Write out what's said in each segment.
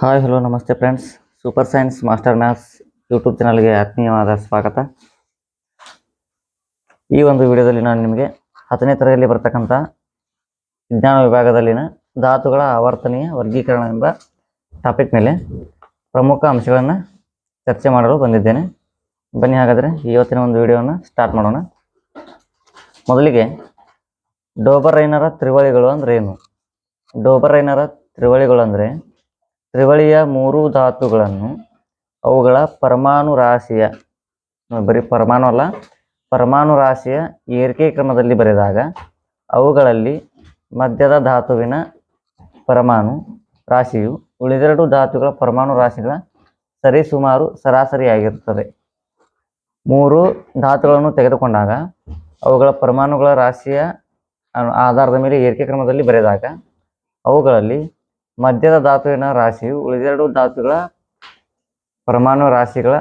Hi hello ನಮಸ್ತೆ friends super science master maths YouTube ಚಾನಲ್ಗೆ ಆತ್ಮೀಯವಾದ ಸ್ವಾಗತ. ಈ ಒಂದು ವಿಡಿಯೋದಲ್ಲಿ ನಾನು ನಿಮಗೆ ಹತ್ತನೇ ತರಗತಿಯಲ್ಲಿ ಬರ್ತಕ್ಕಂಥ ವಿಜ್ಞಾನ ವಿಭಾಗದಲ್ಲಿನ ಧಾತುಗಳ ಆವರ್ತನೀಯ ವರ್ಗೀಕರಣ ಎಂಬ ಟಾಪಿಕ್ ಮೇಲೆ ಪ್ರಮುಖ ಅಂಶಗಳನ್ನು ಚರ್ಚೆ ಮಾಡಲು ಬಂದಿದ್ದೇನೆ. ಬನ್ನಿ ಹಾಗಾದರೆ ಇವತ್ತಿನ ಒಂದು ವಿಡಿಯೋವನ್ನು ಸ್ಟಾರ್ಟ್ ಮಾಡೋಣ. ಮೊದಲಿಗೆ ಡೋಬರೈನರ ತ್ರಿವಳಿಗಳು ಅಂದರೆ ಏನು? ಡೋಬರೈನರ ತ್ರಿವಳಿಗಳು ಅಂದರೆ ತ್ರಿವಳಿಯ ಮೂರು ಧಾತುಗಳನ್ನು ಅವುಗಳ ಪರಮಾಣು ರಾಶಿಯ ಬರೀ ಪರಮಾಣು ಅಲ್ಲ, ಪರಮಾಣು ರಾಶಿಯ ಏರಿಕೆ ಕ್ರಮದಲ್ಲಿ ಬರೆದಾಗ ಅವುಗಳಲ್ಲಿ ಮಧ್ಯದ ಧಾತುವಿನ ಪರಮಾಣು ರಾಶಿಯು ಉಳಿದೆರಡು ಧಾತುಗಳ ಪರಮಾಣು ರಾಶಿಗಳ ಸರಿಸುಮಾರು ಸರಾಸರಿಯಾಗಿರುತ್ತದೆ ಮೂರು ಧಾತುಗಳನ್ನು ತೆಗೆದುಕೊಂಡಾಗ ಅವುಗಳ ಪರಮಾಣುಗಳ ರಾಶಿಯ ಆಧಾರದ ಮೇಲೆ ಏರಿಕೆ ಕ್ರಮದಲ್ಲಿ ಬರೆದಾಗ ಅವುಗಳಲ್ಲಿ ಮಧ್ಯದ ಧಾತುವಿನ ರಾಶಿಯು ಉಳಿದೆರಡು ಧಾತುಗಳ ಪರಮಾಣು ರಾಶಿಗಳ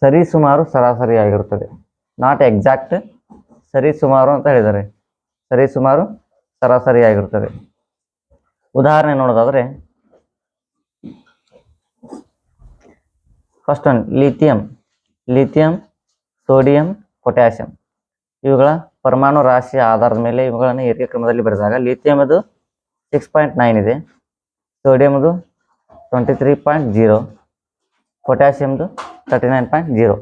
ಸರಿಸುಮಾರು ಸರಾಸರಿಯಾಗಿರುತ್ತದೆ. ನಾಟ್ ಎಕ್ಸಾಕ್ಟ್ ಸರಿಸುಮಾರು ಅಂತ ಹೇಳಿದ್ದಾರೆ. ಸರಿಸುಮಾರು ಸರಾಸರಿಯಾಗಿರುತ್ತದೆ. ಉದಾಹರಣೆ ನೋಡೋದಾದ್ರೆ first one lithium lithium sodium potassium ಇವುಗಳ ಪರಮಾಣು ರಾಶಿಯ ಆಧಾರದ ಮೇಲೆ ಇವುಗಳನ್ನು ಏರಿಕೆ ಕ್ರಮದಲ್ಲಿ ಬರೆದಾಗ ಲಿಥಿಯಂ ಅದು ಸಿಕ್ಸ್ ಪಾಯಿಂಟ್ ನೈನ್ ಇದೆ. ಸೋಡಿಯಮ್ದು ಟ್ವೆಂಟಿ ತ್ರೀ ಪಾಯಿಂಟ್ ಜೀರೋ ಪೊಟ್ಯಾಷಿಯಮ್ದು ತರ್ಟಿ ನೈನ್ ಪಾಯಿಂಟ್ ಜೀರೋ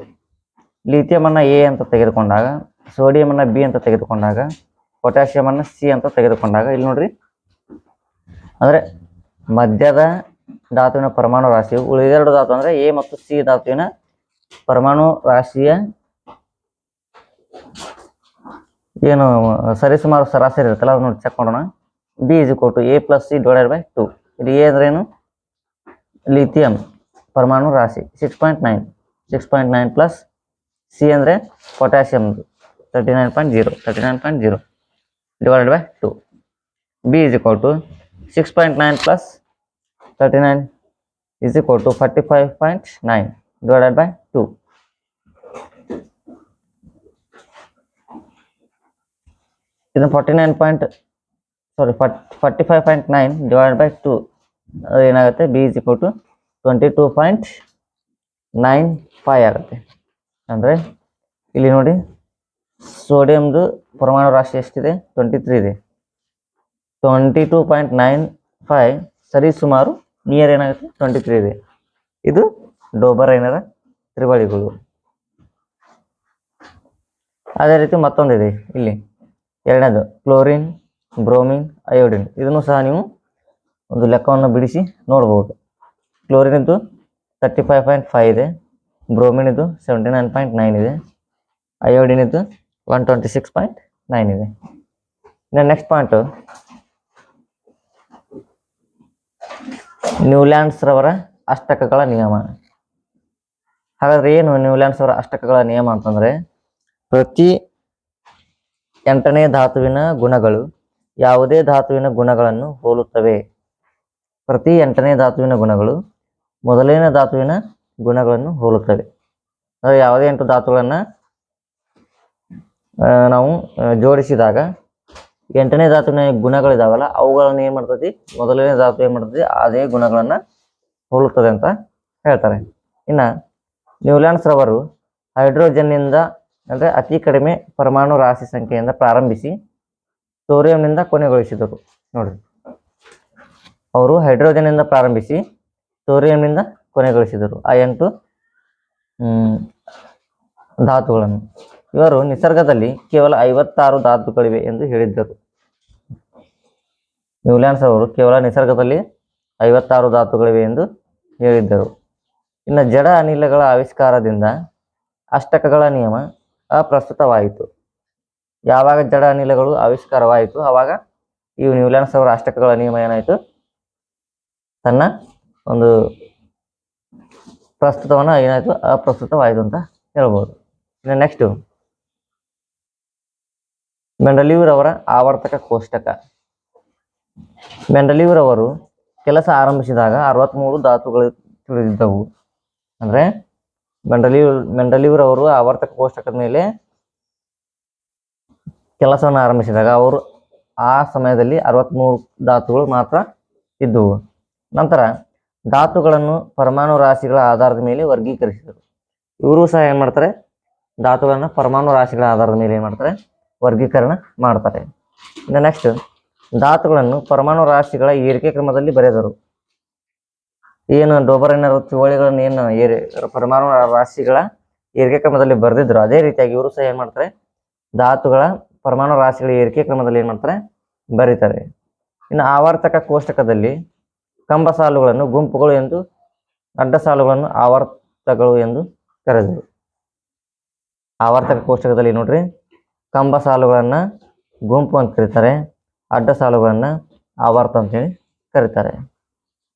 ಲಿಥಿಯಮನ್ನು ಎ ಅಂತ ತೆಗೆದುಕೊಂಡಾಗ ಸೋಡಿಯಮನ್ನು ಬಿ ಅಂತ ತೆಗೆದುಕೊಂಡಾಗ ಪೊಟ್ಯಾಷಿಯಮನ್ನು ಸಿ ಅಂತ ತೆಗೆದುಕೊಂಡಾಗ, ಇಲ್ಲಿ ನೋಡ್ರಿ. ಅಂದರೆ ಮಧ್ಯದ ಧಾತುವಿನ ಪರಮಾಣು ರಾಶಿಯು, ಉಳಿದೆರಡು ಧಾತು ಅಂದರೆ ಎ ಮತ್ತು ಸಿ ಧಾತುವಿನ ಪರಮಾಣು ರಾಶಿಯ ಏನು, ಸರಿಸುಮಾರು ಸರಾಸರಿ ಇರುತ್ತಲ್ಲ ಅದು ನೋಡಿ ಚೆಕ್ ಮಾಡೋಣ. B is to A plus C divided by two ಇದು ಎ ಅಂದ್ರೇನು ಲಿಥಿಯಂ ಪರಮಾಣು ರಾಶಿ. Six point nine six point nine plus C ಅಂದರೆ ಪೊಟ್ಯಾಷಿಯಮ್ದು thirty nine point zero thirty nine point zero divided by two B is equal to six point nine plus thirty nine is equal to forty five point nine divided by two ಇದು forty nine point sorry forty five point nine divide by two ಏನಾಗುತ್ತೆ? B is equal to twenty two point nine five ಆಗುತ್ತೆ. ಅಂದರೆ ಇಲ್ಲಿ ನೋಡಿ ಸೋಡಿಯಮ್ದು ಪರಮಾಣು ರಾಶಿ ಎಷ್ಟಿದೆ? ಟ್ವೆಂಟಿ ತ್ರೀ ಇದೆ. Twenty two point nine five ಸರಿ ಸುಮಾರು ನಿಯರ್ ಏನಾಗುತ್ತೆ? ಟ್ವೆಂಟಿ ತ್ರೀ ಇದೆ. ಇದು ಡೋಬರ್ ಏನರ ತ್ರಿವಳಿಗಳು. ಅದೇ ರೀತಿ ಮತ್ತೊಂದಿದೆ ಇಲ್ಲಿ. ಎರಡನೇದು, ಕ್ಲೋರಿನ್ ಬ್ರೋಮಿನ್, ಅಯೋಡಿನ್. ಇದನ್ನು ಸಹ ನೀವು ಒಂದು ಲೆಕ್ಕವನ್ನು ಬಿಡಿಸಿ ನೋಡ್ಬೋದು. ಕ್ಲೋರಿನ್ ಇದ್ದು ತರ್ಟಿ ಫೈವ್ ಪಾಯಿಂಟ್ ಫೈವ್ ಇದೆ. ಬ್ರೋಮಿನಿದ್ದು ಸೆವೆಂಟಿ ನೈನ್ ಪಾಯಿಂಟ್ ನೈನ್ ಇದೆ. ಅಯೋಡಿನ್ ಇದ್ದು one twenty six point nine ಇದೆ. ಇನ್ನು ನೆಕ್ಸ್ಟ್ ಪಾಯಿಂಟು ನ್ಯೂಲ್ಯಾಂಡ್ಸ್ ರವರ ಅಷ್ಟಕಗಳ ನಿಯಮ. ಹಾಗಾದ್ರೆ ಏನು ನ್ಯೂಲ್ಯಾಂಡ್ಸ್ ಅವರ ಅಷ್ಟಕಗಳ ನಿಯಮ ಅಂತಂದರೆ ಪ್ರತಿ ಎಂಟನೇ ಧಾತುವಿನ ಗುಣಗಳು ಯಾವುದೇ ಧಾತುವಿನ ಗುಣಗಳನ್ನು ಹೋಲುತ್ತವೆ. ಪ್ರತಿ ಎಂಟನೇ ಧಾತುವಿನ ಗುಣಗಳು ಮೊದಲನೇ ಧಾತುವಿನ ಗುಣಗಳನ್ನು ಹೋಲುತ್ತವೆ. ಅಂದರೆ ಯಾವುದೇ ಎಂಟು ಧಾತುಗಳನ್ನು ನಾವು ಜೋಡಿಸಿದಾಗ ಎಂಟನೇ ಧಾತುವಿನ ಗುಣಗಳಿದಾವಲ್ಲ, ಅವುಗಳನ್ನು ಏನು ಮಾಡ್ತೈತಿ ಮೊದಲನೇ ಧಾತು ಏನು ಮಾಡ್ತೈತಿ ಅದೇ ಗುಣಗಳನ್ನು ಹೋಲುತ್ತದೆ ಅಂತ ಹೇಳ್ತಾರೆ. ಇನ್ನು ನ್ಯೂಲ್ಯಾಂಡ್ಸ್ ರವರು ಹೈಡ್ರೋಜನ್ನಿಂದ, ಅಂದರೆ ಅತಿ ಕಡಿಮೆ ಪರಮಾಣು ರಾಶಿ ಸಂಖ್ಯೆಯಿಂದ ಪ್ರಾರಂಭಿಸಿ ಸೋರಿಯಂನಿಂದ ಕೊನೆಗೊಳಿಸಿದರು. ನೋಡ್ರಿ. ಅವರು ಹೈಡ್ರೋಜನ್ನಿಂದ ಪ್ರಾರಂಭಿಸಿ ಸೋರಿಯಂನಿಂದ ಕೊನೆಗೊಳಿಸಿದರು. ಆ ಎಂಟು ಧಾತುಗಳನ್ನು. ಇವರು ನಿಸರ್ಗದಲ್ಲಿ ಕೇವಲ ಐವತ್ತಾರು ಧಾತುಗಳಿವೆ ಎಂದು ಹೇಳಿದ್ದರು. ನ್ಯೂಲ್ಯಾಂಡ್ಸ್ ಅವರು ಕೇವಲ ನಿಸರ್ಗದಲ್ಲಿ ಐವತ್ತಾರು ಧಾತುಗಳಿವೆ ಎಂದು ಹೇಳಿದ್ದರು. ಇನ್ನು ಜಡ ಅನಿಲಗಳ ಆವಿಷ್ಕಾರದಿಂದ ಅಷ್ಟಕಗಳ ನಿಯಮ ಅಪ್ರಸ್ತುತವಾಯಿತು. ಯಾವಾಗ ಜಡ ಅನಿಲಗಳು ಆವಿಷ್ಕಾರವಾಯಿತು ಆವಾಗ ಈ ನ್ಯೂಲ್ಯಾಂಡ್ಸ್ ಅವರ ಅಷ್ಟಕಗಳ ನಿಯಮ ಏನಾಯಿತು? ತನ್ನ ಒಂದು ಪ್ರಸ್ತುತವನ್ನು ಏನಾಯಿತು? ಅಪ್ರಸ್ತುತವಾಯಿತು ಅಂತ ಹೇಳ್ಬೋದು. ಇನ್ನು ನೆಕ್ಸ್ಟು ಮೆಂಡಲಿಯೂರವರ ಆವರ್ತಕ ಕೋಷ್ಟಕ. ಮೆಂಡಲಿಯೂರವರು ಕೆಲಸ ಆರಂಭಿಸಿದಾಗ ಅರವತ್ತ್ಮೂರು ಧಾತುಗಳು ತಿಳಿದಿದ್ದವು. ಅಂದರೆ ಮೆಂಡಲಿಯೂರ್ ಮೆಂಡಲಿಯೂರವರು ಆವರ್ತಕ ಕೋಷ್ಟಕದ ಮೇಲೆ ಕೆಲಸವನ್ನು ಆರಂಭಿಸಿದಾಗ ಅವರು ಆ ಸಮಯದಲ್ಲಿ ಅರವತ್ತ್ಮೂರು ಧಾತುಗಳು ಮಾತ್ರ ಇದ್ದವು. ನಂತರ ಧಾತುಗಳನ್ನು ಪರಮಾಣು ರಾಶಿಗಳ ಆಧಾರದ ಮೇಲೆ ವರ್ಗೀಕರಿಸಿದರು. ಇವರು ಸಹ ಏನು ಮಾಡ್ತಾರೆ? ಧಾತುಗಳನ್ನು ಪರಮಾಣು ರಾಶಿಗಳ ಆಧಾರದ ಮೇಲೆ ಏನು ಮಾಡ್ತಾರೆ? ವರ್ಗೀಕರಣ ಮಾಡ್ತಾರೆ. ಇನ್ನು ನೆಕ್ಸ್ಟ್ ಧಾತುಗಳನ್ನು ಪರಮಾಣು ರಾಶಿಗಳ ಏರಿಕೆ ಕ್ರಮದಲ್ಲಿ ಬರೆದರು. ಏನು ಡೋಬರನ್ನರು ತಿವಳಿಗಳನ್ನು ಏನು ಏರಿ ಪರಮಾಣು ರಾಶಿಗಳ ಏರಿಕೆ ಕ್ರಮದಲ್ಲಿ ಬರೆದಿದ್ರು, ಅದೇ ರೀತಿಯಾಗಿ ಇವರು ಸಹ ಏನು ಮಾಡ್ತಾರೆ? ಧಾತುಗಳ ಪರಮಾಣು ರಾಶಿಗಳ ಏರಿಕೆ ಕ್ರಮದಲ್ಲಿ ಏನು ಮಾಡ್ತಾರೆ? ಬರೀತಾರೆ. ಇನ್ನು ಆವರ್ತಕ ಕೋಷ್ಟಕದಲ್ಲಿ ಕಂಬ ಸಾಲುಗಳನ್ನು, ಗುಂಪುಗಳು ಎಂದು, ಅಡ್ಡ ಸಾಲುಗಳನ್ನು ಆವರ್ತಗಳು ಎಂದು ಕರೆದರು. ಆವರ್ತಕ ಕೋಷ್ಟಕದಲ್ಲಿ ನೋಡ್ರಿ, ಕಂಬ ಸಾಲುಗಳನ್ನ ಗುಂಪು ಅಂತ ಕರೀತಾರೆ, ಅಡ್ಡ ಸಾಲುಗಳನ್ನ ಆವರ್ತ ಅಂತೇಳಿ ಕರೀತಾರೆ.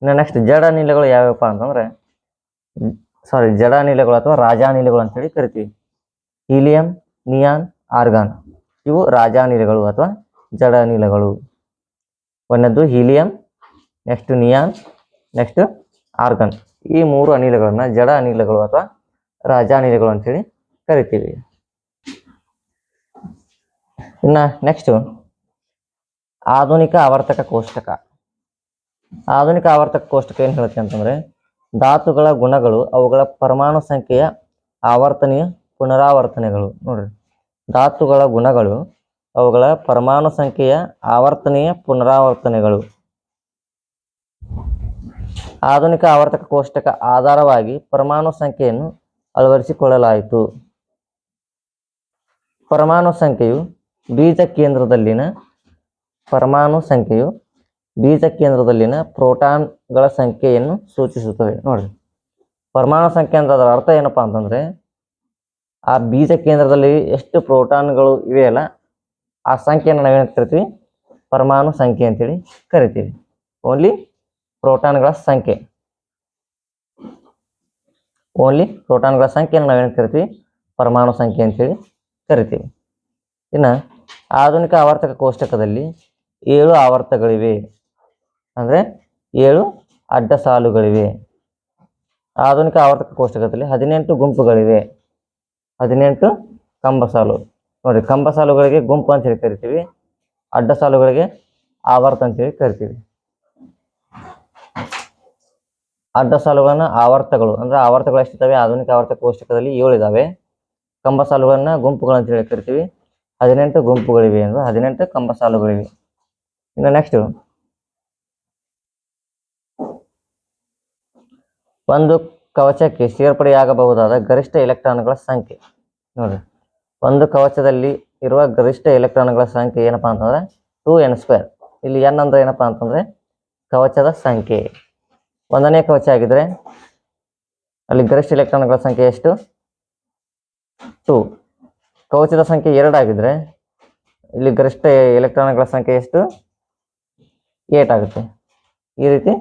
ಇನ್ನು ನೆಕ್ಸ್ಟ್ ಜಡ ಅನಿಲಗಳು ಯಾವ್ಯಾವಪ್ಪ ಅಂತಂದ್ರೆ ಸಾರಿ ಜಡ ಅನಿಲಗಳು ಅಥವಾ ರಾಜಾನಿಲಗಳು ಅಂತೇಳಿ ಕರಿತೀವಿ. Helium neon, argon. ಇವು ರಾಜಾನಿಲಗಳು ಅಥವಾ ಜಡ ಅನಿಲಗಳು ಒಂದನೇದ್ದು helium, next neon, next argon. ಈ ಮೂರು ಅನಿಲಗಳನ್ನು ಜಡ ಅನಿಲಗಳು ಅಥವಾ ರಾಜಾನಿಲಗಳು ಅಂತೇಳಿ ಕರಿತೀವಿ. ಇನ್ನ ನೆಕ್ಸ್ಟ್ ಆಧುನಿಕ ಆವರ್ತಕ ಕೋಷ್ಟಕ. ಆಧುನಿಕ ಆವರ್ತಕ ಕೋಷ್ಟಕ ಏನು ಹೇಳುತ್ತೆ ಅಂತಂದ್ರೆ ಧಾತುಗಳ ಗುಣಗಳು ಅವುಗಳ ಪರಮಾಣು ಸಂಖ್ಯೆಯ ಆವರ್ತನೀಯ ಪುನರಾವರ್ತನೆಗಳು. ನೋಡ್ರಿ. ಧಾತುಗಳ ಗುಣಗಳು, ಅವುಗಳ ಪರಮಾಣು ಸಂಖ್ಯೆಯ ಆವರ್ತನೀಯ ಪುನರಾವರ್ತನೆಗಳು. ಆಧುನಿಕ ಆವರ್ತಕ ಕೋಷ್ಟಕ ಆಧಾರವಾಗಿ ಪರಮಾಣು ಸಂಖ್ಯೆಯನ್ನು ಅಳವಡಿಸಿಕೊಳ್ಳಲಾಯಿತು. ಪರಮಾಣು ಸಂಖ್ಯೆಯು ಬೀಜ ಕೇಂದ್ರದಲ್ಲಿನ ಪರಮಾಣು ಸಂಖ್ಯೆಯು ಬೀಜ ಕೇಂದ್ರದಲ್ಲಿನ ಪ್ರೋಟಾನ್ಗಳ ಸಂಖ್ಯೆಯನ್ನು ಸೂಚಿಸುತ್ತದೆ. ನೋಡಿ, ಪರಮಾಣು ಸಂಖ್ಯೆ ಅಂತ ಅದರ ಅರ್ಥ ಏನಪ್ಪಾ ಅಂತಂದ್ರೆ ಆ ಬೀಜ ಕೇಂದ್ರದಲ್ಲಿ ಎಷ್ಟು ಪ್ರೋಟಾನ್ಗಳು ಇವೆಯಲ್ಲ ಆ ಸಂಖ್ಯೆಯನ್ನು ನಾವೇನು ಕರಿತೀವಿ ಪರಮಾಣು ಸಂಖ್ಯೆ ಅಂತೇಳಿ ಕರಿತೀವಿ. ಓನ್ಲಿ ಪ್ರೋಟಾನ್ಗಳ ಸಂಖ್ಯೆ. ಓನ್ಲಿ ಪ್ರೋಟಾನ್ಗಳ ಸಂಖ್ಯೆಯನ್ನು ನಾವೇನು ಕರಿತೀವಿ ಪರಮಾಣು ಸಂಖ್ಯೆ ಅಂತೇಳಿ ಕರಿತೀವಿ. ಇನ್ನು ಆಧುನಿಕ ಆವರ್ತಕ ಕೋಷ್ಟಕದಲ್ಲಿ ಏಳು ಆವರ್ತಗಳಿವೆ. ಅಂದರೆ ಏಳು ಅಡ್ಡ ಸಾಲುಗಳಿವೆ ಆಧುನಿಕ ಆವರ್ತಕ ಕೋಷ್ಟಕದಲ್ಲಿ ಹದಿನೆಂಟು ಗುಂಪುಗಳಿವೆ. ಹದಿನೆಂಟು ಕಂಬ ಸಾಲು. ನೋಡಿ, ಕಂಬ ಸಾಲುಗಳಿಗೆ ಗುಂಪು ಅಂತ ಹೇಳಿ ಕರಿತೀವಿ. ಅಡ್ಡ ಸಾಲುಗಳಿಗೆ ಆವರ್ತ ಅಂತೇಳಿ ಕರಿತೀವಿ. ಅಡ್ಡ ಸಾಲುಗಳನ್ನ ಆವರ್ತಗಳು, ಅಂದ್ರೆ ಆವರ್ತಗಳು ಎಷ್ಟಿದ್ದಾವೆ? ಆಧುನಿಕ ಆವರ್ತ ಕೋಷ್ಟಕದಲ್ಲಿ ಏಳು ಇದಾವೆ ಕಂಬ ಸಾಲುಗಳನ್ನ ಗುಂಪುಗಳು ಅಂತ ಹೇಳಿ ಕರಿತೀವಿ. ಹದಿನೆಂಟು ಗುಂಪುಗಳಿವೆ ಅಂದ್ರೆ ಹದಿನೆಂಟು ಕಂಬ ಸಾಲುಗಳಿವೆ. ಇನ್ನು ನೆಕ್ಸ್ಟ್ ಒಂದು ಕವಚಕ್ಕೆ ಸೇರ್ಪಡೆಯಾಗಬಹುದಾದ ಗರಿಷ್ಠ ಎಲೆಕ್ಟ್ರಾನ್ಗಳ ಸಂಖ್ಯೆ. ನೋಡ್ರಿ ಒಂದು ಕವಚದಲ್ಲಿ ಇರುವ ಗರಿಷ್ಠ ಎಲೆಕ್ಟ್ರಾನ್ಗಳ ಸಂಖ್ಯೆ ಏನಪ್ಪಾ ಅಂತಂದ್ರೆ ಟೂ ಎನ್ ಸ್ಕ್ವೇರ್. ಇಲ್ಲಿ ಎನ್ ಅಂದ್ರೆ ಏನಪ್ಪಾ ಅಂತಂದ್ರೆ ಕವಚದ ಸಂಖ್ಯೆ. ಒಂದನೇ ಕವಚ ಆಗಿದ್ರೆ ಅಲ್ಲಿ ಗರಿಷ್ಠ ಎಲೆಕ್ಟ್ರಾನ್ಗಳ ಸಂಖ್ಯೆ ಎಷ್ಟು? ಟೂ. ಕವಚದ ಸಂಖ್ಯೆ ಎರಡು ಆಗಿದ್ರೆ ಇಲ್ಲಿ ಗರಿಷ್ಠ ಎಲೆಕ್ಟ್ರಾನ್ಗಳ ಸಂಖ್ಯೆ ಎಷ್ಟು? ಏಟ್ ಆಗುತ್ತೆ. ಈ ರೀತಿ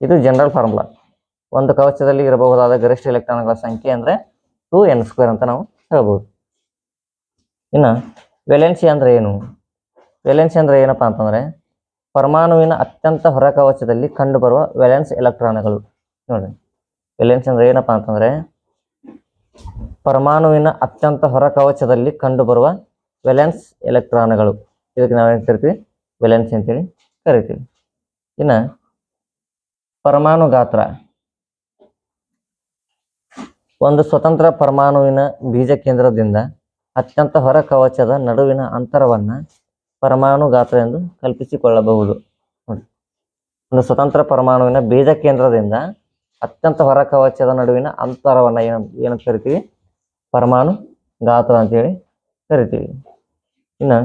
ಇದು ಜನರಲ್ ಫಾರ್ಮುಲಾ ಒಂದು ಕವಚದಲ್ಲಿ ಇರಬಹುದಾದ ಗರಿಷ್ಠ ಎಲೆಕ್ಟ್ರಾನ್ಗಳ ಸಂಖ್ಯೆ ಅಂದ್ರೆ ಟೂ ಎನ್ ಸ್ಕ್ವೇರ್ ಅಂತ ನಾವು ಹೇಳ್ಬೋದು. ಇನ್ನು ವೆಲೆನ್ಸಿ ಅಂದರೆ ಏನು? ವೆಲೆನ್ಸಿ ಅಂದರೆ ಏನಪ್ಪ ಅಂತಂದ್ರೆ ಪರಮಾಣುವಿನ ಅತ್ಯಂತ ಹೊರ ಕವಚದಲ್ಲಿ ಕಂಡುಬರುವ ವೆಲೆನ್ಸ್ ಎಲೆಕ್ಟ್ರಾನ್ಗಳು. ನೋಡಿ ವೆಲೆನ್ಸ್ ಅಂದರೆ ಏನಪ್ಪ ಅಂತಂದರೆ ಪರಮಾಣುವಿನ ಅತ್ಯಂತ ಹೊರ ಕವಚದಲ್ಲಿ ಕಂಡುಬರುವ ವೆಲೆನ್ಸ್ ಎಲೆಕ್ಟ್ರಾನ್ಗಳು. ಇದಕ್ಕೆ ನಾವೇನು ಕರಿತೀವಿ ವೆಲೆನ್ಸಿ ಅಂತೇಳಿ ಕರಿತೀವಿ. ಇನ್ನು ಪರಮಾಣು ಗಾತ್ರ. ಒಂದು ಸ್ವತಂತ್ರ ಪರಮಾಣುವಿನ ಬೀಜ ಕೇಂದ್ರದಿಂದ ಅತ್ಯಂತ ಹೊರ ಕವಚದ ನಡುವಿನ ಅಂತರವನ್ನ ಪರಮಾಣು ಗಾತ್ರ ಎಂದು ಕಲ್ಪಿಸಿಕೊಳ್ಳಬಹುದು. ನೋಡಿ. ಒಂದು ಸ್ವತಂತ್ರ ಪರಮಾಣುವಿನ ಬೀಜ ಕೇಂದ್ರದಿಂದ ಅತ್ಯಂತ ಹೊರ ಕವಚದ ನಡುವಿನ ಅಂತರವನ್ನ ಏನು, ಏನಂತ ಕರಿತೀವಿ? ಪರಮಾಣು ಗಾತ್ರ ಅಂತೇಳಿ ಕರಿತೀವಿ. ಇನ್ನು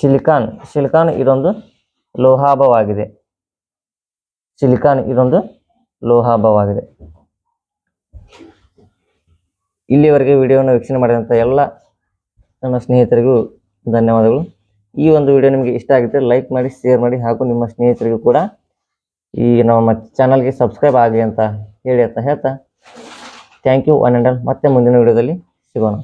ಸಿಲಿಕಾನ್ ಸಿಲಿಕಾನ್ ಇದೊಂದು ಲೋಹಾಭವಾಗಿದೆ. ಸಿಲಿಕಾನ್ ಇದೊಂದು ಲೋಹಾಭವಾಗಿದೆ. ಇಲ್ಲಿವರೆಗೆ ವಿಡಿಯೋವನ್ನು ವೀಕ್ಷಣೆ ಮಾಡಿದಂಥ ಎಲ್ಲ ನನ್ನ ಸ್ನೇಹಿತರಿಗೂ ಧನ್ಯವಾದಗಳು. ಈ ಒಂದು ವಿಡಿಯೋ ನಿಮಗೆ ಇಷ್ಟ ಆಗಿದ್ದರೆ ಲೈಕ್ ಮಾಡಿ, ಶೇರ್ ಮಾಡಿ ಹಾಗೂ ನಿಮ್ಮ ಸ್ನೇಹಿತರಿಗೂ ಕೂಡ ಈ ನಮ್ಮ ಚಾನಲ್ಗೆ ಸಬ್ಸ್ಕ್ರೈಬ್ ಆಗಲಿ ಅಂತ ಹೇಳಿ ಅಂತ ಹೇಳ್ತಾ. Thank you, one and all. ಮತ್ತೆ ಮುಂದಿನ ವಿಡಿಯೋದಲ್ಲಿ ಸಿಗೋಣ.